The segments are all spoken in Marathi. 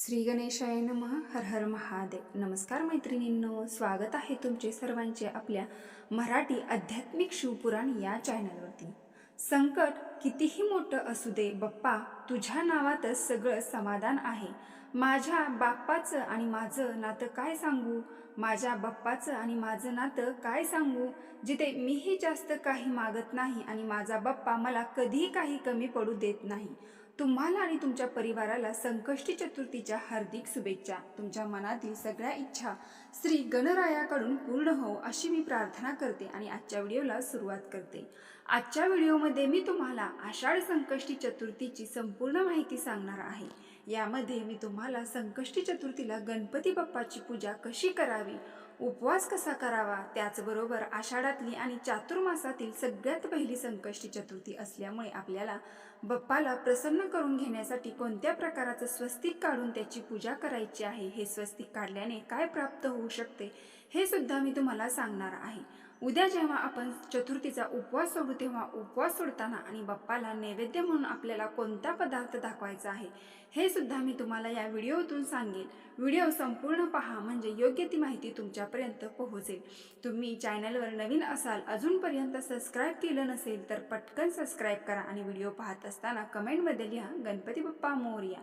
श्री गणेशाय नमः हर हर महादेव. नमस्कार मैत्रिणींनो स्वागत आहे तुमचे सर्वांचे आपल्या मराठी आध्यात्मिक शिवपुराण या चॅनलवरती संकट कितीही मोठं असू दे बप्पा तुझ्या नावातच सगळं समाधान आहे. माझ्या बाप्पाचं आणि माझं नातं काय सांगू? माझ्या बाप्पाचं आणि माझं नातं काय सांगू? जिथे मीही जास्त काही मागत नाही आणि माझा बाप्पा मला कधीही काही कमी पडू देत नाही. तुम्हाला आणि तुमच्या परिवाराला संकष्टी चतुर्थीच्या हार्दिक शुभेच्छा. तुमच्या मनातील सगळ्या इच्छा श्री गणरायाकडून पूर्ण हो अशी मी प्रार्थना करते आणि आजच्या व्हिडिओला सुरुवात करते. आजच्या व्हिडिओमध्ये मी तुम्हाला आषाढ संकष्टी चतुर्थीची संपूर्ण माहिती सांगणार आहे. यामध्ये मी तुम्हाला संकष्टी चतुर्थीला गणपती बाप्पाची पूजा कशी करावी उपवास कसा करावा? त्याचबरोबर आषाढातली आणि चातुर्मासातील सगळ्यात पहिली संकष्टी चतुर्थी असल्यामुळे आपल्याला बाप्पाला प्रसन्न करून घेण्यासाठी कोणत्या प्रकाराचं स्वस्तिक काढून त्याची पूजा करायची आहे? हे स्वस्तिक काढल्याने काय प्राप्त होऊ शकते? हे सुद्धा मी तुम्हाला सांगणार आहे. उद्या जेव्हा आपण चतुर्थीचा उपवास सोडू तेव्हा उपवास सोडताना आणि बाप्पाला नैवेद्य म्हणून आपल्याला कोणता पदार्थ दाखवायचा आहे हे सुद्धा मी तुम्हाला या व्हिडिओतून सांगेन. व्हिडिओ संपूर्ण पहा म्हणजे योग्य ती माहिती तुमच्यापर्यंत पोहोचेल. तुम्ही चॅनलवर नवीन असाल अजूनपर्यंत सबस्क्राईब केलं नसेल तर पटकन सबस्क्राईब करा आणि व्हिडिओ पाहत असताना कमेंटमध्ये लिहा गणपती बाप्पा मोर्या.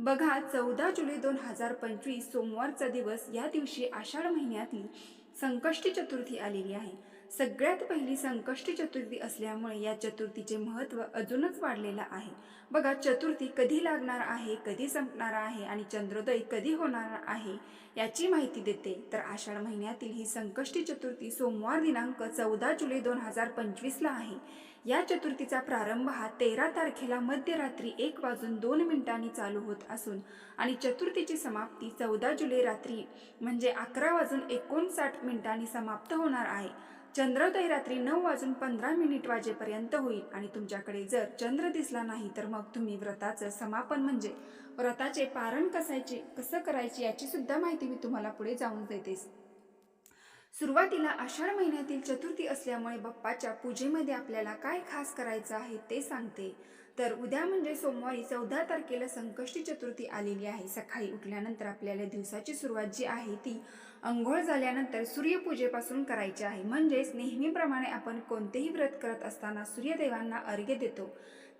बघा चौदा जुलै दोन हजार पंचवीस सोमवारचा दिवस या दिवशी आषाढ महिन्यातली संकष्टी चतुर्थी आलेली आहे. सगळ्यात पहिली संकष्टी चतुर्थी असल्यामुळे या चतुर्थीचे महत्त्व अजूनच वाढलेलं आहे. बघा चतुर्थी कधी लागणार आहे कधी संपणार आहे आणि चंद्रोदय कधी होणार आहे याची माहिती देते. तर आषाढ महिन्यातील ही संकष्टी चतुर्थी सोमवार दिनांक चौदा जुलै दोन हजार पंचवीसला आहे. या चतुर्थीचा प्रारंभ हा तेरा तारखेला मध्यरात्री एक वाजून दोन मिनिटांनी चालू होत असून आणि चतुर्थीची समाप्ती चौदा जुलै रात्री म्हणजे अकरा वाजून एकोणसाठ मिनिटांनी समाप्त होणार आहे. चंद्रोदय रात्री नऊ वाजून पंधरा मिनिट वाजेपर्यंत होईल आणि तुमच्याकडे जर चंद्र दिसला नाही तर मग तुम्ही व्रताचं समापन म्हणजे व्रताचे पारण कसायचे कसं करायचे याची सुद्धा माहिती मी तुम्हाला पुढे जाऊन देतेस सुरुवातीला आषाढ महिन्यातील चतुर्थी असल्यामुळे बाप्पाच्या पूजेमध्ये आपल्याला काय खास करायचं आहे ते सांगते. तर उद्या म्हणजे सोमवारी चौदा तारखेला संकष्टी चतुर्थी आलेली आहे. सकाळी उठल्यानंतर आपल्याला दिवसाची सुरुवात जी आहे ती अंघोळ झाल्यानंतर सूर्यपूजेपासून करायची आहे. म्हणजेच नेहमीप्रमाणे आपण कोणतेही व्रत करत असताना सूर्यदेवांना अर्घ्य देतो.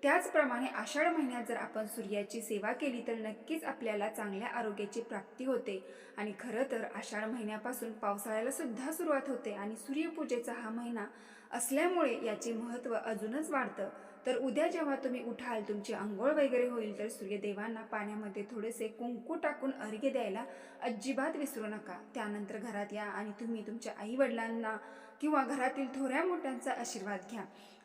त्याचप्रमाणे आषाढ महिन्यात जर आपण सूर्याची सेवा केली तर नक्कीच आपल्याला चांगल्या आरोग्याची प्राप्ती होते. आणि खरं तर आषाढ महिन्यापासून पावसाळ्याला सुद्धा सुरुवात होते आणि सूर्यपूजेचा हा महिना असल्यामुळे याचे महत्त्व अजूनच वाढतं. तर उद्या जेव्हा तुम्ही उठाल तुमची आंघोळ वगैरे होईल तर सूर्यदेवांना पाण्यामध्ये थोडेसे कुंकू टाकून अर्घ्य द्यायला अजिबात विसरू नका. त्यानंतर घरात या आणि तुम्ही तुमच्या आईवडिलांना किंवा घरातील थोड्या मोठ्यांचा आशीर्वाद घ्या.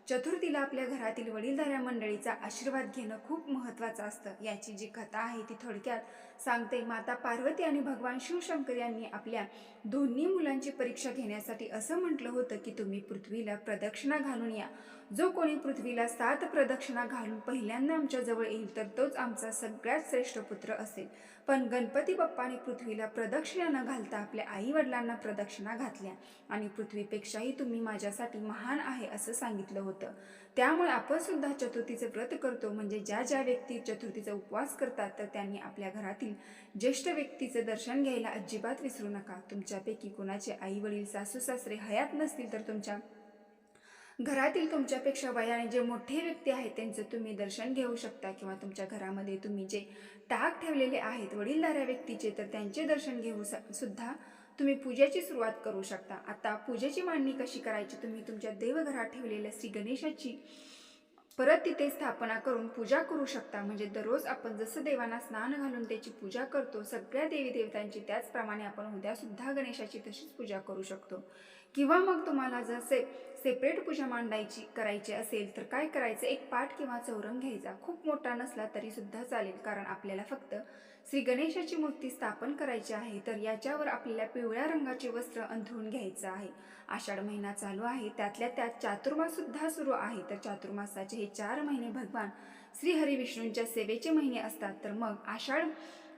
चतुर्थीला आपल्या घरातील वडीलधाऱ्या मंडळीचा आशीर्वाद घेणं खूप महत्त्वाचं असतं. याची जी कथा आहे ती थोडक्यात सांगते. माता पार्वती आणि भगवान शिवशंकर यांनी आपल्या दोन्ही मुलांची परीक्षा घेण्यासाठी असं म्हटलं होतं की तुम्ही पृथ्वीला प्रदक्षिणा घालून या. जो कोणी पृथ्वीला सात प्रदक्षिणा घालून पहिल्यांदा आमच्या जवळ येईल तर तोच आमचा सगळ्यात श्रेष्ठ पुत्र असेल. पण गणपती बाप्पाने पृथ्वीला प्रदक्षिणा न घालता आपल्या आई वडिलांना प्रदक्षिणा घातल्या आणि पृथ्वीपेक्षाही तुम्ही माझ्यासाठी महान आहे असं सांगितलं होतं. त्यामुळे आपण सुद्धा चतुर्थीचं व्रत करतो. म्हणजे ज्या ज्या व्यक्ती चतुर्थीचा उपवास करतात तर त्यांनी आपल्या घरातील ज्येष्ठ व्यक्तीचं दर्शन घ्यायला अजिबात विसरू नका. तुमच्यापैकी कुणाचे आई वडील सासू सासरे हयात नसतील तर तुमच्या घरातील तुमच्यापेक्षा वयाने जे मोठे व्यक्ती आहेत त्यांचं तुम्ही दर्शन घेऊ शकता किंवा तुमच्या घरामध्ये तुम्ही जे टाक ठेवलेले आहेत वडीलधाऱ्या व्यक्तीचे तर त्यांचे दर्शन घेऊ स- सुद्धा तुम्ही पूजेची सुरुवात करू शकता. आता पूजेची मांडणी कशी करायची? तुम्ही तुमच्या देवघरात ठेवलेल्या श्री गणेशाची परत तिथे स्थापना करून पूजा करू शकता. म्हणजे दररोज आपण जसं देवांना स्नान घालून त्याची पूजा करतो सगळ्या देवी देवतांची त्याचप्रमाणे आपण उद्या सुद्धा गणेशाची तशीच पूजा करू शकतो. किंवा मग तुम्हाला जसे सेपरेट पूजा मांडायची करायची असेल तर काय करायचं? एक पाठ किंवा चौरंग घ्यायचा. खूप मोठा नसला तरी सुद्धा चालेल कारण आपल्याला फक्त श्री गणेशाची मूर्ती स्थापन करायची आहे तर याच्यावर आपल्याला पिवळ्या रंगाचे वस्त्र अंथरून घ्यायचं आहे. आषाढ महिना चालू आहे त्यातल्या त्यात चातुर्मास सुद्धा सुरू आहे. तर चातुर्मासाचे हे चार महिने भगवान श्री हरिविष्णूंच्या सेवेचे महिने असतात. तर मग आषाढ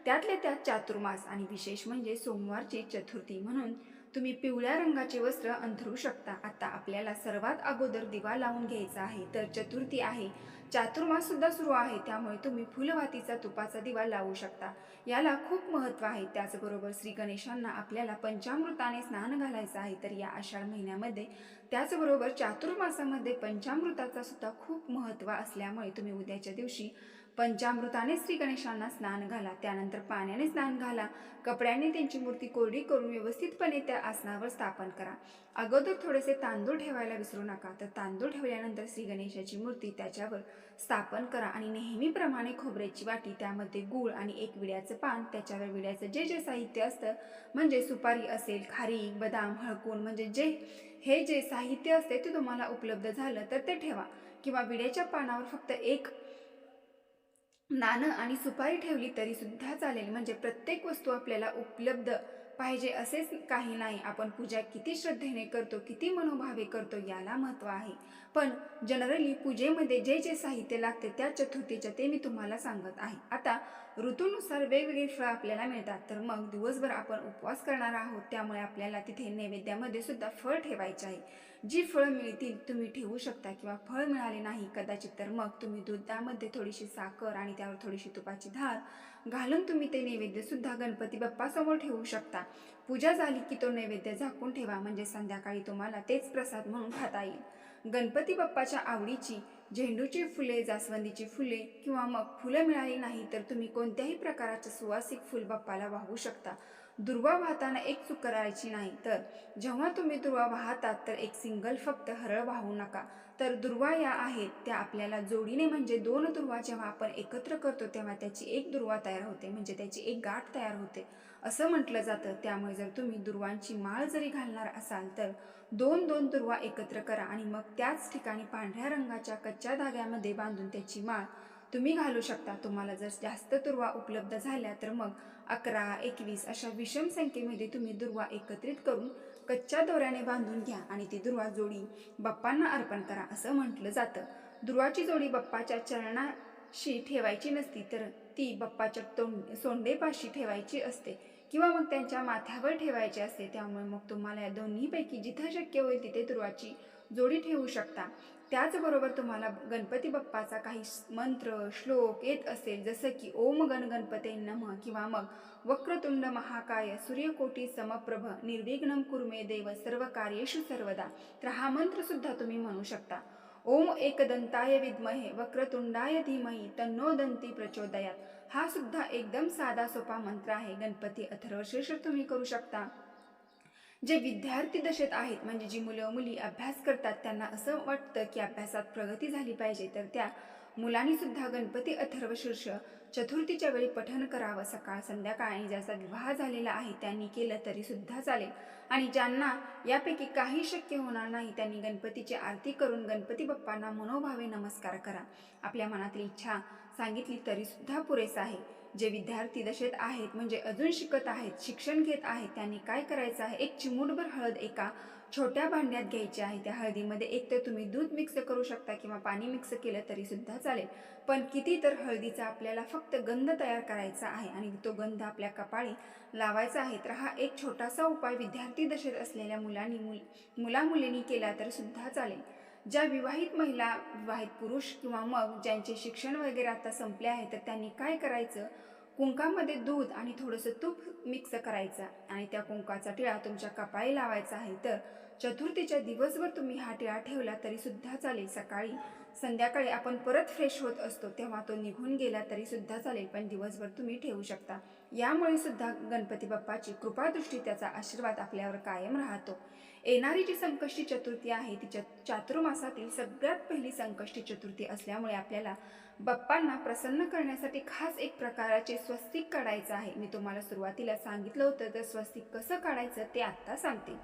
त्यातल्या त्यात चातुर्मास आणि विशेष म्हणजे सोमवारची चतुर्थी म्हणून तुम्ही पिवळ्या रंगाचे वस्त्र अंथरू शकता. आता आपल्याला सर्वात अगोदर दिवा लावून घ्यायचा आहे. तर चतुर्थी आहे. चातुर्मास सुद्धा सुरू आहे. त्यामुळे तुम्ही फुलवातीचा तुपाचा दिवा लावू शकता. याला खूप महत्त्व आहे. त्याचबरोबर श्री गणेशांना आपल्याला पंचामृताने स्नान घालायचं आहे. तर या आषाढ महिन्यामध्ये त्याचबरोबर चातुर्मासामध्ये पंचामृताचा सुद्धा खूप महत्त्व असल्यामुळे तुम्ही उद्याच्या दिवशी पंचामृताने श्री गणेशांना स्नान घाला. त्यानंतर पाण्याने स्नान घाला. कपड्याने त्यांची मूर्ती कोरडी करून व्यवस्थितपणे त्या आसनावर स्थापन करा. अगोदर थोडेसे तांदूळ ठेवायला विसरू नका. तर तांदूळ ठेवल्यानंतर श्री गणेशाची मूर्ती त्याच्यावर स्थापन करा आणि नेहमीप्रमाणे खोबऱ्याची वाटी त्यामध्ये गूळ आणि एक विड्याचं पान त्याच्यावर विड्याचं जे जे साहित्य असतं म्हणजे सुपारी असेल खारी बदाम हळकून म्हणजे जे हे जे साहित्य असते ते तुम्हाला उपलब्ध झालं तर ते ठेवा. किंवा विड्याच्या पानावर फक्त एक नाणं आणि सुपारी ठेवली तरी सुद्धा चालेल. म्हणजे प्रत्येक वस्तू आपल्याला उपलब्ध पाहिजे असेच काही नाही. आपण पूजा किती श्रद्धेने करतो किती मनोभावे करतो याला महत्त्व आहे. पण जनरली पूजेमध्ये जे जे साहित्य लागते त्या चतुर्थीच्या ते मी तुम्हाला सांगत आहे. आता ऋतूनुसार वेगवेगळी फळं आपल्याला मिळतात. तर मग दिवसभर आपण उपवास करणार आहोत. त्यामुळे आपल्याला तिथे नैवेद्यामध्ये सुद्धा फळ ठेवायचे आहे. जी फळं मिळतील तुम्ही ठेवू शकता किंवा फळ मिळाले नाही कदाचित तर मग तुम्ही दुधामध्ये थोडीशी साखर आणि त्यावर थोडीशी तुपाची धार घालून तुम्ही ते नैवेद्यसुद्धा गणपती बाप्पासमोर ठेवू शकता. पूजा झाली की तो नैवेद्य झाकून ठेवा म्हणजे संध्याकाळी तुम्हाला तेच प्रसाद म्हणून खाता येईल. गणपती बाप्पाच्या आवडीची झेंडूची फुले जास्वंदीची फुले किंवा मग फुलं मिळाली नाही तर तुम्ही कोणत्याही प्रकारचे सुवासिक फुल बाप्पाला वाहू शकता. दुर्वा वाहताना एक चूक करायची नाही तर जेव्हा तुम्ही दुर्वा वाहतात तर एक सिंगल फक्त हरळ वाहू नका. तर दुर्वा या आहेत. त्या आपल्याला जोडीने म्हणजे दोन दुर्वा जेव्हा आपण एकत्र करतो तेव्हा त्याची एक दुर्वा तयार होते. म्हणजे त्याची एक गाठ तयार होते. असं म्हटलं जातं. त्यामुळे जर तुम्ही दुर्वांची माळ जरी घालणार असाल तर दोन दोन दुर्वा एकत्र करा आणि मग त्याच ठिकाणी पांढऱ्या रंगाच्या कच्च्या धाग्यामध्ये बांधून त्याची माळ तुम्ही घालू शकता. तुम्हाला जर जास्त दुर्वा उपलब्ध झाल्या तर मग अकरा एकवीस अशा विषम संख्येमध्ये तुम्ही दुर्वा एकत्रित करून कच्च्या दोऱ्याने बांधून घ्या आणि ती दुर्वा जोडी बाप्पांना अर्पण करा असं म्हटलं जातं. दुर्वाची जोडी बाप्पाच्या चरणाशी ठेवायची नसती तर ती बाप्पाच्या तोंड सोंडेपाशी ठेवायची असते. किंवा मग त्यांच्या माथ्यावर ठेवायची असते त्यामुळे मग तुम्हाला या दोन्हीपैकी जिथं शक्य होईल तिथे दुर्वाची जोडी ठेवू शकता. त्याचबरोबर तुम्हाला गणपती बाप्पाचा काही मंत्र श्लोक येत असेल जसं की ओम गण गणपते नम किंवा मग वक्रतुंड महाकाय सूर्यकोटी समप्रभ निर्विघ्नम कुर्मे देव सर्व कार्येषु सर्वदा. तर हा मंत्रसुद्धा तुम्ही म्हणू शकता. ओम एकदंताय विद्महे वक्रतुंडाय धीमही तन्नो दंती प्रचोदयात. हा सुद्धा एकदम साधा सोपा मंत्र आहे. गणपती अथर्वशीर्ष तुम्ही करू शकता. जे विद्यार्थी दशेत आहेत म्हणजे जी मुलं मुली अभ्यास करतात त्यांना असं वाटतं की अभ्यासात प्रगती झाली पाहिजे तर त्या मुलांनी सुद्धा गणपती अथर्वशीर्ष चतुर्थीच्या वेळी पठन करावं. सकाळ संध्याकाळ आणि ज्याचा विवाह झालेला आहे त्यांनी केलं तरी सुद्धा चालेल. आणि ज्यांना यापैकी काही शक्य होणार नाही त्यांनी गणपतीची आरती करून गणपती बाप्पांना मनोभावे नमस्कार करा. आपल्या मनातील इच्छा सांगितली तरी सुद्धा पुरेसं आहे. जे विद्यार्थी दशेत आहेत म्हणजे अजून शिकत आहेत शिक्षण घेत आहेत त्यांनी काय करायचं आहे? एक चिमूटभर हळद एका छोट्या भांड्यात घ्यायची आहे. त्या हळदीमध्ये एक तर तुम्ही दूध मिक्स करू शकता किंवा पाणी मिक्स केलं तरी सुद्धा चालेल. पण किती तर हळदीचा आपल्याला फक्त गंध तयार करायचा आहे आणि तो गंध आपल्या कपाळी लावायचा आहे तर हा एक छोटासा उपाय विद्यार्थी दशेत असलेल्या मुलांनी मुल मुलामुलींनी केला तर सुद्धा चालेल. ज्या विवाहित महिला विवाहित पुरुष किंवा मग ज्यांचे शिक्षण वगैरे आता संपले आहे तर त्यांनी काय करायचं? कुंकामध्ये दूध आणि थोडंसं तूप मिक्स करायचं आणि त्या कुंकाचा टिळा तुमच्या कपाळी लावायचा आहे. तर चतुर्थीच्या दिवसभर तुम्ही हा टिळा ठेवला तरीसुद्धा चालेल. सकाळी संध्याकाळी आपण परत फ्रेश होत असतो तेव्हा तो निघून गेला तरीसुद्धा चालेल पण दिवसभर तुम्ही ठेवू शकता. यामुळे सुद्धा गणपती बाप्पाची कृपादृष्टी त्याचा आशीर्वाद आपल्यावर कायम राहतो. येणारी जी संकष्टी चतुर्थी आहे ती चातुर्मासातील सगळ्यात पहिली संकष्टी चतुर्थी असल्यामुळे आपल्याला बाप्पांना प्रसन्न करण्यासाठी खास एक प्रकाराचे स्वस्तिक काढायचं आहे. मी तुम्हाला सुरुवातीला सांगितलं होतं तर स्वस्तिक कसं काढायचं ते आत्ता सांगते.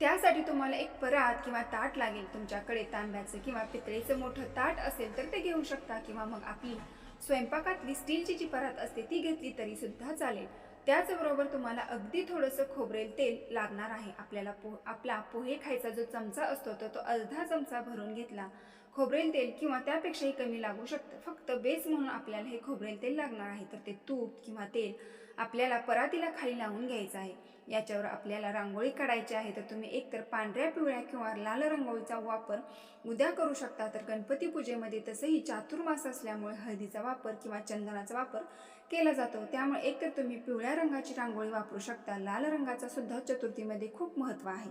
त्यासाठी तुम्हाला एक परात किंवा ताट लागेल. तुमच्याकडे तांब्याचं किंवा पितळेचं मोठं ताट असेल तर ते घेऊ शकता किंवा मग आपली स्वयंपाकातली स्टीलची जी परात असते ती घेतली तरी सुद्धा चालेल. त्याचबरोबर तुम्हाला अगदी थोडंसं खोबरेल तेल लागणार आहे. आपल्याला पो आपला पोहे खायचा जो चमचा असतो तो तो अर्धा चमचा भरून घेतला. खोबरेल तेल किंवा त्यापेक्षाही कमी लागू शकतं. फक्त बेस म्हणून आपल्याला हे खोबरेल तेल लागणार आहे. तर ते तूप किंवा तेल आपल्याला परातीला खाली लावून घ्यायचं आहे. याच्यावर आपल्याला रांगोळी काढायची आहे. तर तुम्ही एकतर पांढऱ्या पिवळ्या किंवा लाल रंगोळीचा वापर उद्या करू शकता. तर गणपती पूजेमध्ये तसंही चातुर्मास असल्यामुळे हळदीचा वापर किंवा चंदनाचा वापर केला जातो. त्यामुळे एकतर तुम्ही पिवळ्या रंगाची रांगोळी वापरू शकता. लाल रंगाचा सुद्धा चतुर्थीमध्ये खूप महत्त्व आहे.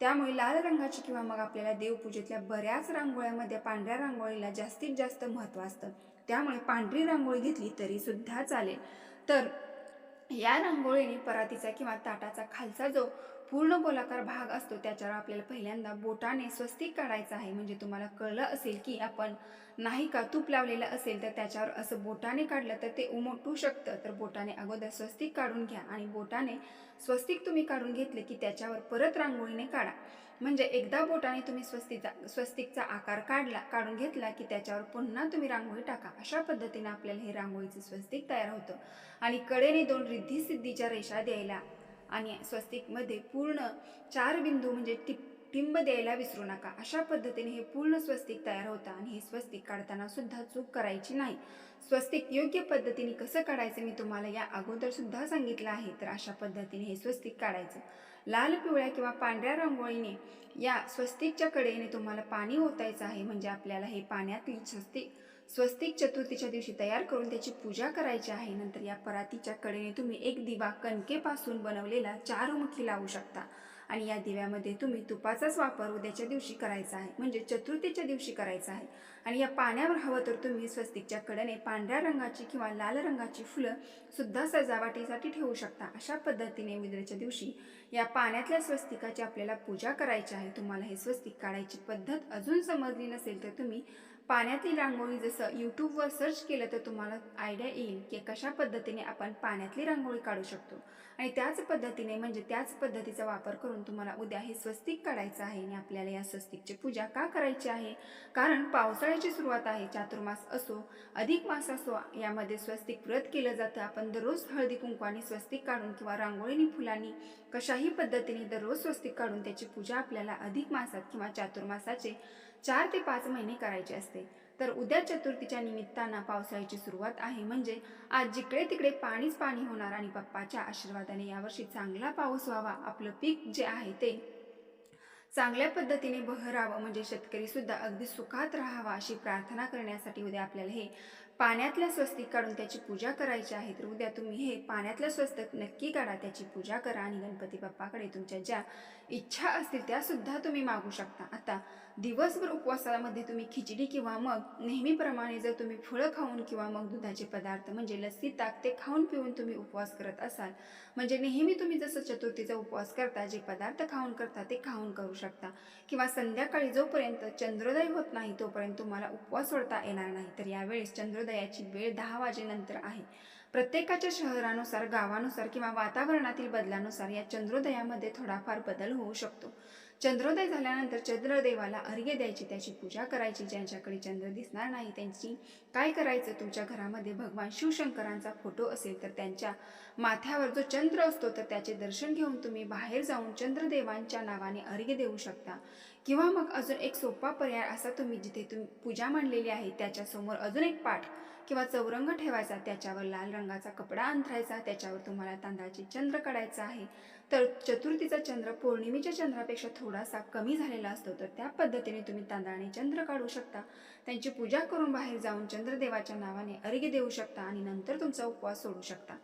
त्यामुळे लाल रंगाची किंवा मग आपल्याला देवपूजेतल्या बऱ्याच रांगोळ्यामध्ये पांढऱ्या रांगोळीला जास्तीत जास्त महत्त्व असतं. त्यामुळे पांढरी रांगोळी घेतली तरी सुद्धा चालेल. तर या रांगोळीने परातीचा किंवा ताटाचा खालचा जो पूर्ण गोलाकार भाग असतो त्याच्यावर आपल्याला पहिल्यांदा बोटाने स्वस्तिक काढायचं आहे. म्हणजे तुम्हाला कळलं असेल की आपण नाही का तूप लावलेलं असेल तर त्याच्यावर असं बोटाने काढलं तर ते उमटू शकतं. तर बोटाने अगोदर स्वस्तिक काढून घ्या आणि बोटाने स्वस्तिक तुम्ही काढून घेतले की त्याच्यावर परत रांगोळीने काढा. म्हणजे एकदा बोटाने तुम्ही स्वस्तिचा स्वस्तिकचा आकार काढला काढून घेतला की त्याच्यावर पुन्हा तुम्ही रांगोळी टाका. अशा पद्धतीने आपल्याला हे रांगोळीचं स्वस्तिक तयार होतं. आणि कडेने दोन रिद्धी सिद्धीच्या रेषा द्यायला आणि स्वस्तिकमध्ये पूर्ण चार बिंदू म्हणजे टिप टिंब द्यायला विसरू नका. अशा पद्धतीने हे पूर्ण स्वस्तिक तयार होतं आणि हे स्वस्तिक काढताना सुद्धा चूक करायची नाही. स्वस्तिक योग्य पद्धतीने कसं काढायचं मी तुम्हाला या अगोदर सुद्धा सांगितलं आहे. तर अशा पद्धतीने हे स्वस्तिक काढायचं. लाल पिवळ्या किंवा पांढऱ्या रांगोळीने या स्वस्तिकच्या कडेने तुम्हाला पाणी ओतायचं आहे. म्हणजे आपल्याला हे पाण्यातील स्वस्तिक स्वस्तिक चतुर्थीच्या दिवशी तयार करून त्याची पूजा करायची आहे. नंतर या परातीच्या कडेने तुम्ही एक दिवा कणकेपासून बनवलेला चारमुखी लावू शकता आणि या दिव्यामध्ये तुम्ही तुपाचाच वापर उद्याच्या दिवशी करायचा आहे. म्हणजे चतुर्थीच्या दिवशी करायचा आहे. आणि या पाण्यावर हवं तर तुम्ही स्वस्तिकच्या कडेने पांढऱ्या रंगाची किंवा लाल रंगाची फुलं सुद्धा सजावटीसाठी ठेवू शकता. अशा पद्धतीने उद्याच्या दिवशी या पाण्यातल्या स्वस्तिकाची आपल्याला पूजा करायची आहे. तुम्हाला हे स्वस्तिक काढायची पद्धत अजून समजली नसेल तर तुम्ही पाण्यातली रांगोळी जसं यूट्यूबवर सर्च केलं तर तुम्हाला आयडिया येईल की कशा पद्धतीने आपण पाण्यातली रांगोळी काढू शकतो. आणि त्याच पद्धतीने म्हणजे त्याच पद्धतीचा वापर करून तुम्हाला उद्या हे स्वस्तिक काढायचं आहे आणि आपल्याला या स्वस्तिकची पूजा का करायची आहे? कारण पावसाळ्याची सुरुवात आहे चातुर्मास असो अधिक मास असो यामध्ये स्वस्तिक व्रत केलं जातं. आपण दररोज हळदी कुंकवाने स्वस्तिक काढून किंवा रांगोळीने फुलांनी कशाही पद्धतीने दररोज स्वस्तिक काढून त्याची पूजा आपल्याला अधिक मासात किंवा चातुर्मासाचे चार ते पाच महिने करायचे असते. तर उद्या चतुर्थीच्या निमित्तानं पावसाळ्याची सुरुवात आहे. म्हणजे आज जिकडे तिकडे पाणीच पाणी होणार आणि बाप्पाच्या आशीर्वादाने यावर्षी चांगला पाऊस व्हावा आपलं पीक जे आहे ते. चांगल्या पद्धतीने बहरावं म्हणजे शेतकरी सुद्धा अगदी सुखात राहावा अशी प्रार्थना करण्यासाठी उद्या आपल्याला हे पाण्यातल्या स्वस्तिक काढून त्याची पूजा करायची आहे. तर उद्या तुम्ही हे पाण्यातल्या स्वस्तिक नक्की काढा त्याची पूजा करा आणि गणपती बाप्पाकडे तुमच्या ज्या इच्छा असतील त्या सुद्धा तुम्ही मागू शकता. आता दिवसभर उपवासामध्ये तुम्ही खिचडी किंवा मग नेहमीप्रमाणे जर तुम्ही फळं खाऊन किंवा मग दुधाचे पदार्थ म्हणजे लस्सी ताक ते खाऊन पिऊन तुम्ही उपवास करत असाल म्हणजे नेहमी तुम्ही जसं चतुर्थीचा उपवास करता जे पदार्थ खाऊन करता ते खाऊन करू शकता. किंवा संध्याकाळी जोपर्यंत चंद्रोदय होत नाही तोपर्यंत तुम्हाला उपवास सोडता येणार नाही. तर यावेळेस चंद्रोदयाची वेळ दहा वाजेनंतर आहे. प्रत्येकाच्या शहरानुसार गावानुसार किंवा वातावरणातील बदलानुसार या चंद्रोदयामध्ये थोडाफार बदल होऊ शकतो. चंद्रोदय झाल्यानंतर चंद्रदेवाला अर्घ्य द्यायची त्याची पूजा करायची. ज्यांच्याकडे चंद्र दिसणार नाही त्यांची काय करायचं? तुमच्या घरामध्ये भगवान शिवशंकरांचा फोटो असेल तर त्यांच्या माथ्यावर जो चंद्र असतो तर त्याचे दर्शन घेऊन तुम्ही बाहेर जाऊन चंद्रदेवांच्या नावाने अर्घ्य देऊ शकता. किंवा मग अजून एक सोपा पर्याय असा तुम्ही जिथे तुम्ही पूजा मांडलेली आहे त्याच्यासमोर अजून एक पाठ किंवा चौरंग ठेवायचा त्याच्यावर लाल रंगाचा कपडा अंथरायचा त्याच्यावर तुम्हाला तांदळाचे चंद्र काढायचा आहे. तर चतुर्थीचा चंद्र पौर्णिमेच्या चंद्रापेक्षा थोडासा कमी झालेला असतो तर त्या पद्धतीने तुम्ही तांदळाने चंद्र काढू शकता. त्यांची पूजा करून बाहेर जाऊन चंद्रदेवाच्या नावाने अर्घ्य देऊ शकता आणि नंतर तुमचा उपवास सोडू शकता.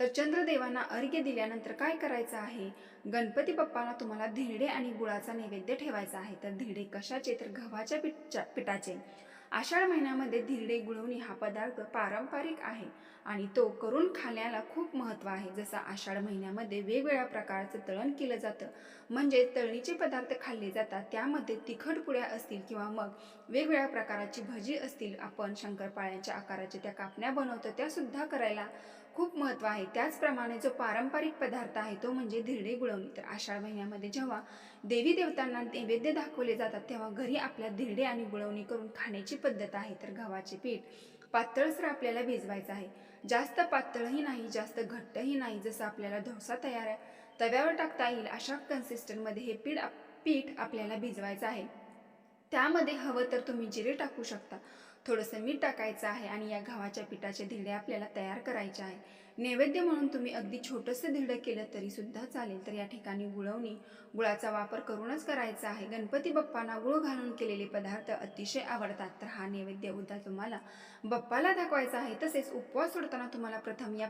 तर चंद्रदेवांना अर्घ्य दिल्यानंतर काय करायचं आहे? गणपती बाप्पांना तुम्हाला धिरडे आणि गुळाचा नैवेद्य ठेवायचा आहे. तर धिरडे कशाचे? तर गव्हाच्या पिठच्या पिठाचे. आषाढ महिन्यामध्ये धिरडे गुळवणी हा पदार्थ पारंपरिक आहे. आणि तो करून खाण्याला खूप महत्त्व आहे. जसं आषाढ महिन्यामध्ये वेगवेगळ्या प्रकारचं तळण केलं जातं. म्हणजे तळणीचे पदार्थ खाल्ले जातात. त्यामध्ये तिखट पुड्या असतील किंवा मग वेगवेगळ्या प्रकाराची भजी असतील. आपण शंकरपाळ्यांच्या आकाराच्या त्या कापण्या बनवतो त्यासुद्धा करायला खूप महत्त्व आहे. त्याचप्रमाणे जो पारंपरिक पदार्थ आहे तो म्हणजे धिरडे गुळवणी. तर आषाढ महिन्यामध्ये जेव्हा देवी देवतांना नैवेद्य दाखवले जातात तेव्हा घरी आपल्या धिरडे आणि गुळवणी करून खाण्याची पद्धत आहे. तर गव्हाचे पीठ पातळसर आपल्याला भिजवायचं आहे. जास्त पातळही नाही जास्त घट्टही नाही जसं आपल्याला डोसा तयार आहे तव्यावर टाकता येईल अशा कन्सिस्टंटमध्ये हे पीठ पीठ आपल्याला भिजवायचं आहे. त्यामध्ये हवं तर तुम्ही जिरे टाकू शकता. थोडंसं मीठ टाकायचं आहे आणि या गव्हाच्या पिठाचे धिडे आपल्याला तयार करायचे आहे. नैवेद्य म्हणून तुम्ही अगदी छोटंसं धिडं केलं तरीसुद्धा चालेल. तर या ठिकाणी गुळवणी गुळाचा वापर करूनच करायचा आहे. गणपती बाप्पांना गुळ घालून केलेले पदार्थ अतिशय आवडतात. तर हा नैवेद्य उद्या तुम्हाला बाप्पाला दाखवायचा आहे. तसेच उपवास सोडताना तुम्हाला प्रथम या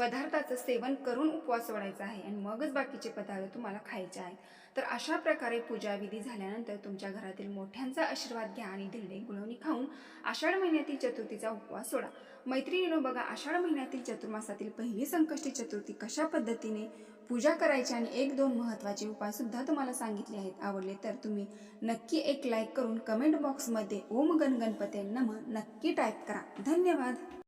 पदार्थाचं सेवन करून उपवास सोडायचा आहे आणि मगच बाकीचे पदार्थ तुम्हाला खायचे आहेत. तर अशा प्रकारे पूजाविधी झाल्यानंतर तुमच्या घरातील मोठ्यांचा आशीर्वाद घ्या आणि धिरडे गुळवणी खाऊन आषाढ महिन्यातील चतुर्थीचा उपवास सोडा. मैत्रिणीनो बघा आषाढ महिन्यातील चतुर्मासातील पहिली संकष्टी चतुर्थी कशा पद्धतीने पूजा करायची आणि एक दोन महत्त्वाचे उपायसुद्धा तुम्हाला सांगितले आहेत आवडले तर तुम्ही नक्की एक लाईक करून कमेंट बॉक्समध्ये ओम गणगणपते नम नक्की टाईप करा. धन्यवाद.